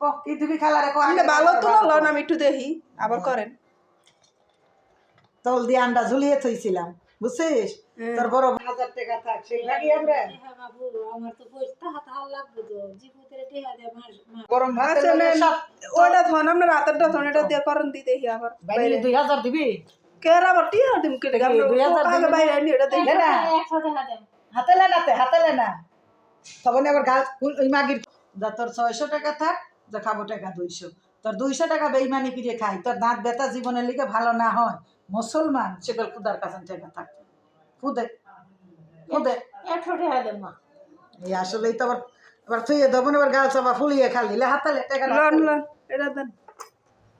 ও কি তুমি খালারে কো আপনি ভালো তো না লন আমি একটু দেখি আবার করেন। তল দিয়ে আন্ডা ঝুলিয়ে থইছিলাম বুঝছিস? তোর বড় হাজার টাকা থাক সেই ভাগি আমরা। আমার তো পয়সা হাত হাল লাগবে তো জীবনের টেহা দিয়ে গরম ভাত ওটা ধন আপনার রাতেরটা ধন এটা দিয়ে করেন দি দেখি আবার বাইরে। দুই হাজার দিবি? কের আবার টিয়া দিম কেটে গেল? দুই দিবি বাইরে আনি এটা দেখি। না একশো টাকা দেন। হাতে লেনাতে হাতে লেনা তখন আবার গাছ ওই মাগির যা তোর ছয়শো টাকা থাক যা খাব টাকা দুইশো। তোর দুইশো টাকা বেইমানি কিরে খাই তোর দাঁত ব্যথা জীবনের লিগে ভালো না হয়। মুসলমান সেগুলো খুদার কাছে টাকা থাক খুদে খুদে। এই আসলেই তো আবার আবার থুয়ে দেবো না, আবার গাছ আবার ফুলিয়ে খালি। হাতালে হাতে টাকা লন লন এটা দেন।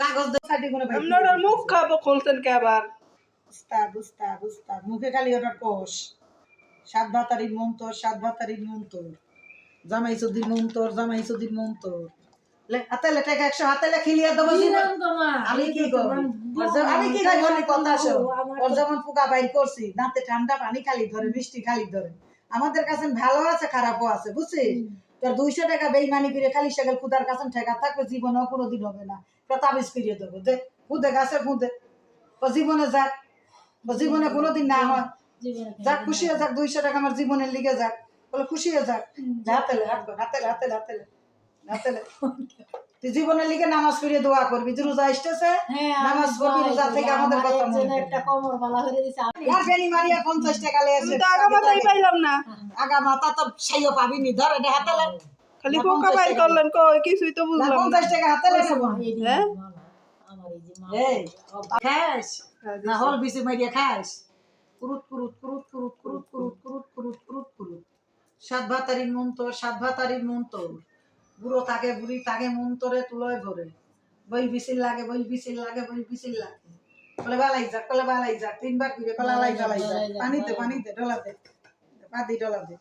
কাগজ দে সাইডে কোনো ভাই আপনার মুখ খাব খুলছেন কে আবার উস্তাদ উস্তাদ উস্তাদ মুখে খালি ওটা কোষ। সাত ভাতারির মন্তর সাত ভাতারির মন্তর। জামাই সুদির মন্তর জামাই সুদির মন্তর। লে হাতে লে টাকা একশো হাতে লে খিলিয়ে দেবো আমি কি করব আমি কি খাই? বলি কথা ওর যেমন পোকা বাইর করছি দাঁতে ঠান্ডা পানি খালি ধরে মিষ্টি খালি ধরে। আমাদের কাছে ভালো আছে খারাপও আছে বুঝছিস? তোর দুইশো টাকা বেইমানি করে খালি সেগেল খুদার কাছে ঠেকা থাকবে জীবনেও কোনো দিন হবে না। তা তাবিজ ফিরিয়ে দেবো দে খুদে গাছে খুঁদে। ও জীবনে যাক ও জীবনে কোনোদিন না হয়। যাক খুশি হয়ে যাক দুইশো টাকা আমার জীবনের লিগে যাক। বলে খুশি হয়ে যাক। হাতেলে হাতেলে হাতেলে হাতেলে হাতেলে। তুই জীবনের লিগে নামাজ পড়িয়ে দোয়া করবি। যে রোজা আসতেছে নামাজ পড়বি রোজা থেকে আমাদের কথা মনে একটা কমর বালা হয়ে দিছে। আর বেনি মারিয়া পঞ্চাশ টাকা লেগেছে আমি তো আগা পাইলাম না। আগা মাথা তো সাইও পাবি নি ধর এটা হাতে লে। খালি পোকা বাইর করলেন কই কিছুই তো বুঝলাম না। পঞ্চাশ টাকা হাতে লে। নেব হ্যাঁ? আমার এই যে মা এই খাস। না হল বিসি মারিয়া খাস। কুরুত কুরুত কুরুত কুরুত কুরুত কুরুত কুরুত কুরুত কুরুত কুরুত। সাত ভাতারির মন্তর সাত ভাতারির মন্তর। বুড়ো থাকে বুড়ি থাকে মন্তরে তুলয় ভরে। বই বিসিল লাগে বই বিসিল লাগে বই বিসিল লাগে। কলে বালাই যাক কলে বালাই যাক তিনবার করে কলে আলাই জ্বালাই যাক। পানিতে পানিতে ডলাতে পাতি ডলাতে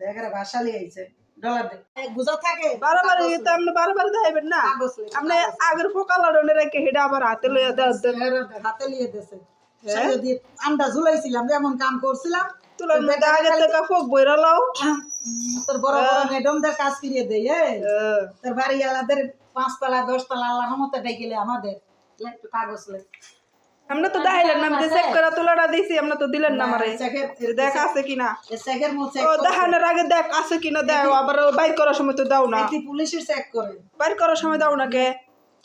দেখে ভাষালি আইছে। ডলাতে বুঝা থাকে বারবার তো আপনি বারবার দেখাইবেন না। আপনি আগের পোকা লাড়নে রেখে হেডে আবার হাতে লইয়া দেন। হাতে লিয়ে দেছে। দিয়ে আন্ডা ঝুলাইছিলাম যেমন কাম করছিলাম তুলার মধ্যে আগে থেকে ফোক বইরা লাও। তোর বড় বড় ম্যাডামদের কাজ ফিরিয়ে দেয় এই। তোর বাড়িওয়ালাদের পাঁচতলা দশতলা আল্লাহর মতো ডেকেলে আমাদের। লে, একটু কাগজ লে। আমরা তো না চেক করে তুলাটা দিছি আমরা তো দিলেন না আমারে। দেখ আছে কিনা? চেকের মো চেক ও দেখানোর আগে দেখ আছে কিনা দেও আবার বাইর করার সময় তো দাও না। এটি পুলিশের চেক করে। বাইর করার সময় দাও না কে?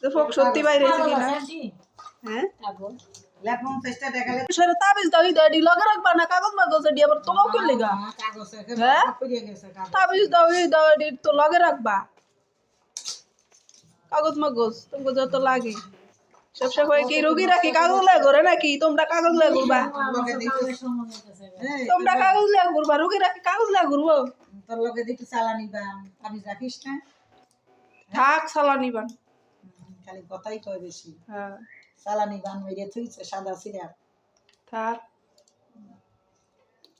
যে ফোক সত্যি বাইরে কিনা? হ্যাঁ? লেপন চেষ্টা দেখালে সেটা তাবিজ দাও ইদা লগে রাখবা না কাগজ মাগজ এডি আবার তোলাও কে লেগা? কাগজ হ্যাঁ? ফিরিয়ে গেছে কাগজ। তাবিজ দাও ই তো লগে রাখবা। কাগজ মাগজ তোমাকে যত লাগে। সব সব হয় কি রুগী রাখি কাগজ লাগে ঘরে নাকি? তোমরা কাগজ লাগে ঘুরবা। লগে দিতে এই, তোমরা কাগজ লাগে ঘুরবা রুগী রাখি কাগজ লাগে ঘুরবো। তোর লগে দিতে চালানি বা আমি রাখিস না? থাক সালা নিবান হুম, খালি কথাই কয় বেশি। হ্যাঁ। চালানি বান মেরে থুইছে সাদা সিরা তার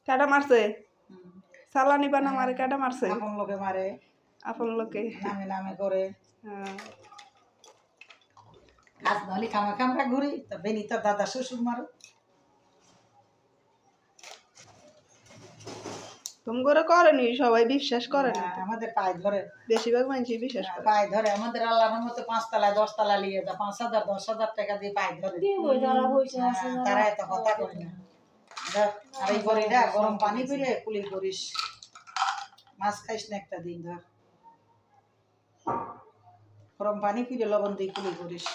কাটা মারছে? সালানি বানা মারে কাটা মারছে? আপন লোকে মারে। আপন লোকে। নামে নামে করে। হ্যাঁ। কাজ নাহলে খামা খামরা ঘুরি তা বেনি তো দাদা শ্বশুর মারো তুমি করে করেনি সবাই বিশ্বাস করে না। আমাদের পায়ে ধরে। বেশিরভাগ মানুষই বিশ্বাস করে। পায়ে ধরে। আমাদের আল্লাহর মতো পাঁচতলা দশতলা নিয়ে যা পাঁচ হাজার দশ হাজার টাকা দিয়ে পায়ে ধরে। হ্যাঁ, তারা এত কথা কয় না। আর এই বড়িটা গরম পানি করে কুলি করিস। মাছ খাইস না একটা দিন ধর। গরম পানি করে লবণ দিয়ে কুলি করিস।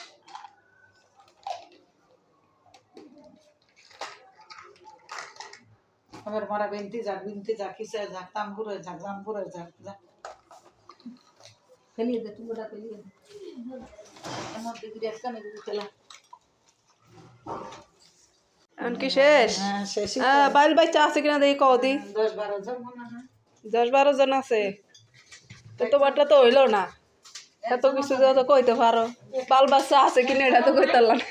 আমার মারা বিনতি যাক বিনতি যাক কিসে যাক তামপুরে যাক জামপুরে যাক যা ফেলিয়ে দে টুকুটা ফেলিয়ে দে। এমন ডিগ্রি একটা নেই চলা এখন কি শেষ? হ্যাঁ বাইল বাচ্চা আছে কিনা দেখি কদি দশ বারো জন দশ বারো জন আছে? তো তোমারটা তো হইল না। এত কিছু তো কইতে পারো। বাল বাচ্চা আছে কিনা এটা তো কইতে পারলাম না।